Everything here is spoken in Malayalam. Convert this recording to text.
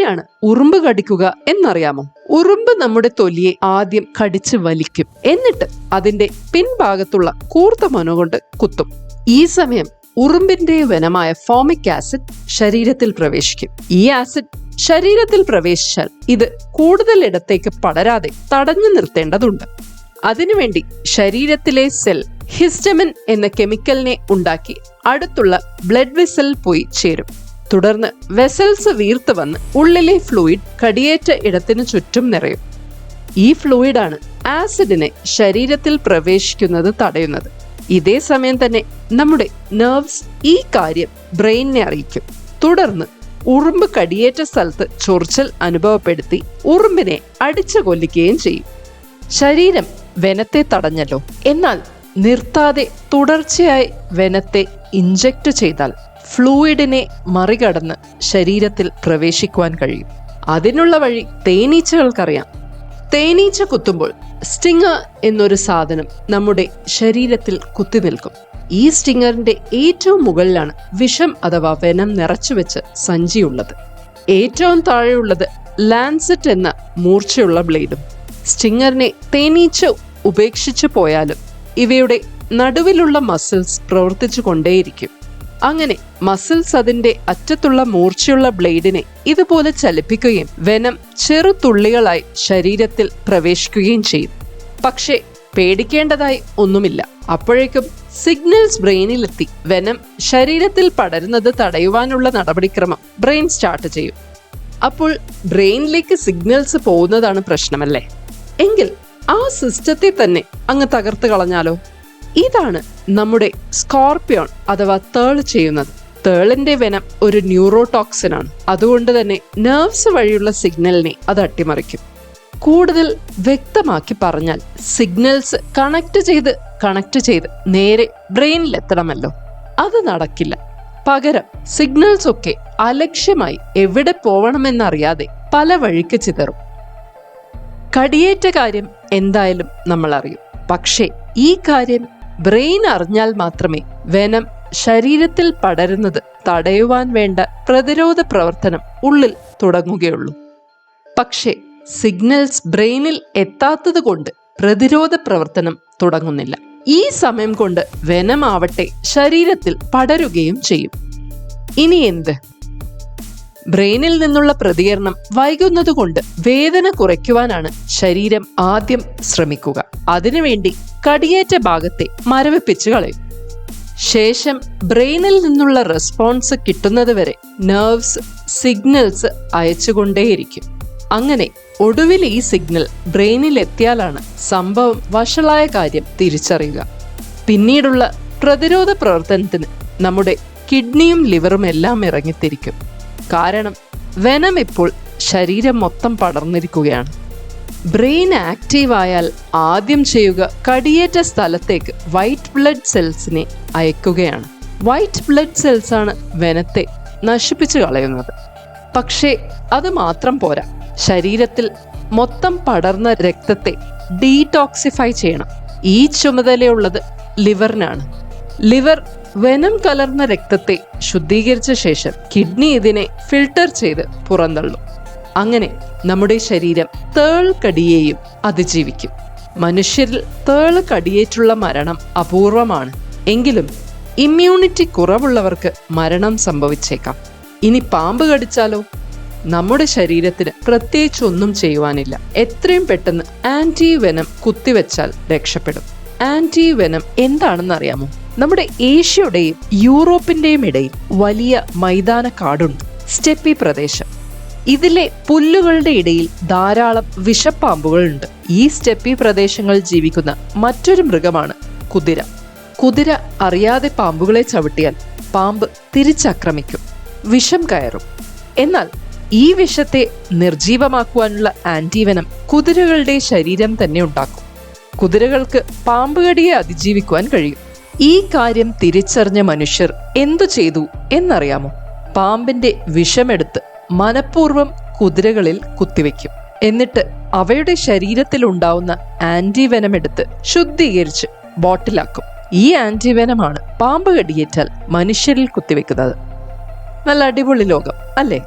എങ്ങനെയാണ് ഉറുമ്പ് കടിക്കുക എന്നറിയാമോ? ഉറുമ്പ് നമ്മുടെ തൊലിയെ ആദ്യം കടിച്ച് വലിക്കും. എന്നിട്ട് അതിന്റെ പിൻഭാഗത്തുള്ള കൂർത്ത മനുകൊണ്ട് കുത്തും. ഈ സമയം ഉറുമ്പിന്റെ വനമായ ഫോമിക് ആസിഡ് ശരീരത്തിൽ പ്രവേശിക്കും. ഈ ആസിഡ് ശരീരത്തിൽ പ്രവേശിച്ചാൽ ഇത് കൂടുതൽ ഇടത്തേക്ക് പടരാതെ തടഞ്ഞു നിർത്തേണ്ടതുണ്ട്. അതിനുവേണ്ടി ശരീരത്തിലെ സെൽ ഹിസ്റ്റമിൻ എന്ന കെമിക്കലിനെ ഉണ്ടാക്കി അടുത്തുള്ള ബ്ലഡ് വെസൽ പോയി ചേരും. തുടർന്ന് വെസൽസ് വീർത്ത് വന്ന് ഉള്ളിലെ ഫ്ലൂയിഡ് കടിയേറ്റ ഇടത്തിനു ചുറ്റും നിറയും. ഈ ഫ്ലൂയിഡാണ് ആസിഡിനെ ശരീരത്തിൽ പ്രവേശിക്കുന്നത് തടയുന്നത്. ഇതേ സമയം തന്നെ നമ്മുടെ നെർവ്സ് ഈ കാര്യം ബ്രെയിനിനെ അറിയിക്കും. തുടർന്ന് ഉറുമ്പ് കടിയേറ്റ സ്ഥലത്ത് ചൊറിച്ചൽ അനുഭവപ്പെടുത്തി ഉറുമ്പിനെ അടിച്ചു കൊല്ലിക്കുകയും ചെയ്യും. ശരീരം വനത്തെ തടഞ്ഞല്ലോ. എന്നാൽ നിർത്താതെ തുടർച്ചയായി വനത്തെ ഇഞ്ചക്ട് ചെയ്താൽ ഫ്ലൂയിഡിനെ മറികടന്ന് ശരീരത്തിൽ പ്രവേശിക്കുവാൻ കഴിയും. അതിനുള്ള വഴി തേനീച്ചകൾക്കറിയാം. തേനീച്ച കുത്തുമ്പോൾ സ്റ്റിങ്ങർ എന്നൊരു സാധനം നമ്മുടെ ശരീരത്തിൽ കുത്തി നിൽക്കും. ഈ സ്റ്റിങ്ങറിന്റെ ഏറ്റവും മുകളിലാണ് വിഷം അഥവാ വെനം നിറച്ചുവെച്ച് സഞ്ചിയുള്ളത്. ഏറ്റവും താഴെയുള്ളത് ലാൻസെറ്റ് എന്ന മൂർച്ചയുള്ള ബ്ലേഡും. സ്റ്റിങ്ങറിനെ തേനീച്ച ഉപേക്ഷിച്ചു പോയാലും ഇവയുടെ നടുവിലുള്ള മസിൽസ് പ്രവർത്തിച്ചു കൊണ്ടേയിരിക്കും. അങ്ങനെ മസിൽസ് അതിന്റെ അറ്റത്തുള്ള മൂർച്ചയുള്ള ബ്ലേഡിനെ ഇതുപോലെ ചലിപ്പിക്കുകയും വെനം ചെറു തുള്ളികളായി ശരീരത്തിൽ പ്രവേശിക്കുകയും ചെയ്യും. പക്ഷേ പേടിക്കേണ്ടതായി ഒന്നുമില്ല. അപ്പോഴേക്കും സിഗ്നൽസ് ബ്രെയിനിലെത്തി. വെനം ശരീരത്തിൽ പടരുന്നത് തടയുവാനുള്ള നടപടിക്രമം ബ്രെയിൻ സ്റ്റാർട്ട് ചെയ്യും. അപ്പോൾ ബ്രെയിനിലേക്ക് സിഗ്നൽസ് പോകുന്നതാണ് പ്രശ്നമല്ലേ? എങ്കിൽ ആ സിസ്റ്റത്തെ തന്നെ അങ്ങ് തകർത്ത് കളഞ്ഞാലോ? ഇതാണ് നമ്മുടെ സ്കോർപ്പിയോൺ അഥവാ തേൾ ചെയ്യുന്നത്. തേളിന്റെ വെനം ഒരു ന്യൂറോടോക്സിൻ ആണ് അതുകൊണ്ട് തന്നെ നെർവ്സ് വഴിയുള്ള സിഗ്നലിനെ അത് അട്ടിമറിക്കും. കൂടുതൽ വ്യക്തമാക്കി പറഞ്ഞാൽ സിഗ്നൽസ് കണക്ട് ചെയ്ത് കണക്ട് ചെയ്ത് നേരെ ബ്രെയിനിലെത്തണമല്ലോ. അത് നടക്കില്ല. പകരം സിഗ്നൽസ് ഒക്കെ അലക്ഷ്യമായി എവിടെ പോവണമെന്നറിയാതെ പല വഴിക്ക് ചിതറും. കടിയേറ്റ കാര്യം എന്തായാലും നമ്മൾ അറിയും പക്ഷേ ഈ കാര്യം ബ്രെയിൻ അറിഞ്ഞാൽ മാത്രമേ വെനം ശരീരത്തിൽ പടരുന്നത് തടയുവാൻ വേണ്ട പ്രതിരോധ പ്രവർത്തനം ഉള്ളിൽ തുടങ്ങുകയുള്ളൂ. പക്ഷേ സിഗ്നൽസ് ബ്രെയിനിൽ എത്താത്തത് കൊണ്ട് പ്രതിരോധ പ്രവർത്തനം തുടങ്ങുന്നില്ല. ഈ സമയം കൊണ്ട് വെനമാവട്ടെ ശരീരത്തിൽ പടരുകയും ചെയ്യും. ഇനി എന്ത്? ബ്രെയിനിൽ നിന്നുള്ള പ്രതികരണം വൈകുന്നതുകൊണ്ട് വേദന കുറയ്ക്കുവാനാണ് ശരീരം ആദ്യം ശ്രമിക്കുക. അതിനുവേണ്ടി കടിയേറ്റ ഭാഗത്തെ മരവിപ്പിച്ച് കളയും. ശേഷം ബ്രെയിനിൽ നിന്നുള്ള റെസ്പോൺസ് കിട്ടുന്നതുവരെ നെർവ്സ് സിഗ്നൽസ് അയച്ചുകൊണ്ടേയിരിക്കും. അങ്ങനെ ഒടുവിൽ ഈ സിഗ്നൽ ബ്രെയിനിൽ എത്തിയാലാണ് സംഭവം വഷളായ കാര്യം തിരിച്ചറിയുക. പിന്നീടുള്ള പ്രതിരോധ പ്രവർത്തനത്തിന് നമ്മുടെ കിഡ്നിയും ലിവറും എല്ലാം ഇറങ്ങിത്തിരിക്കും. കാരണം വെനം ഇപ്പോൾ ശരീരം മൊത്തം പടർന്നിരിക്കുകയാണ്. ബ്രെയിൻ ആക്റ്റീവ് ആയാൽ ആദ്യം ചെയ്യുക കടിയേറ്റ സ്ഥലത്തേക്ക് വൈറ്റ് ബ്ലഡ് സെൽസിനെ അയക്കുകയാണ്. വൈറ്റ് ബ്ലഡ് സെൽസാണ് വനത്തെ നശിപ്പിച്ചു കളയുന്നത്. പക്ഷേ അത് മാത്രം പോരാ. ശരീരത്തിൽ മൊത്തം പടർന്ന രക്തത്തെ ഡീടോക്സിഫൈ ചെയ്യണം. ഈ ചുമതലയുള്ളത് ലിവറിനാണ്. ലിവർ വെനം കലർന്ന രക്തത്തെ ശുദ്ധീകരിച്ച ശേഷം കിഡ്നി ഇതിനെ ഫിൽട്ടർ ചെയ്ത് പുറന്തള്ളും. അങ്ങനെ നമ്മുടെ ശരീരം തേൾ കടിയെയും അതിജീവിക്കും. മനുഷ്യരിൽ തേൾ കടിയേറ്റുള്ള മരണം അപൂർവമാണ്. എങ്കിലും ഇമ്മ്യൂണിറ്റി കുറവുള്ളവർക്ക് മരണം സംഭവിച്ചേക്കാം. ഇനി പാമ്പ് കടിച്ചാലോ? നമ്മുടെ ശരീരത്തിന് പ്രത്യേകിച്ച് ഒന്നും ചെയ്യുവാനില്ല. എത്രയും പെട്ടെന്ന് ആന്റി വെനം കുത്തിവെച്ചാൽ രക്ഷപ്പെടും. ആന്റി വെനം എന്താണെന്ന് അറിയാമോ നമ്മുടെ ഏഷ്യയുടെയും യൂറോപ്പിന്റെയും ഇടയിൽ വലിയ മൈതാന കാടുണ്ട് സ്റ്റെപ്പി പ്രദേശം. ഇതിലെ പുല്ലുകളുടെ ഇടയിൽ ധാരാളം വിഷപ്പാമ്പുകളുണ്ട്. ഈ സ്റ്റെപ്പി പ്രദേശങ്ങളിൽ ജീവിക്കുന്ന മറ്റൊരു മൃഗമാണ് കുതിര. കുതിര അറിയാതെ പാമ്പുകളെ ചവിട്ടിയാൽ പാമ്പ് തിരിച്ചാക്രമിക്കും വിഷം കയറും. എന്നാൽ ഈ വിഷത്തെ നിർജീവമാക്കുവാനുള്ള ആന്റിവനം കുതിരകളുടെ ശരീരം തന്നെ ഉണ്ടാക്കും. കുതിരകൾക്ക് പാമ്പുകടിയെ അതിജീവിക്കുവാൻ കഴിയും. ഈ കാര്യം തിരിച്ചറിഞ്ഞ മനുഷ്യർ എന്തു ചെയ്തു എന്നറിയാമോ? പാമ്പിന്റെ വിഷമെടുത്ത് മനഃപൂർവം കുതിരകളിൽ കുത്തിവെക്കും. എന്നിട്ട് അവയുടെ ശരീരത്തിൽ ഉണ്ടാവുന്ന ആന്റിവെനം എടുത്ത് ശുദ്ധീകരിച്ച് ബോട്ടിലാക്കും. ഈ ആന്റിവെനമാണ് പാമ്പ് കടിയേറ്റാൽ മനുഷ്യരിൽ കുത്തിവെക്കുന്നത്. നല്ല അടിപൊളി ലോകം അല്ലേ?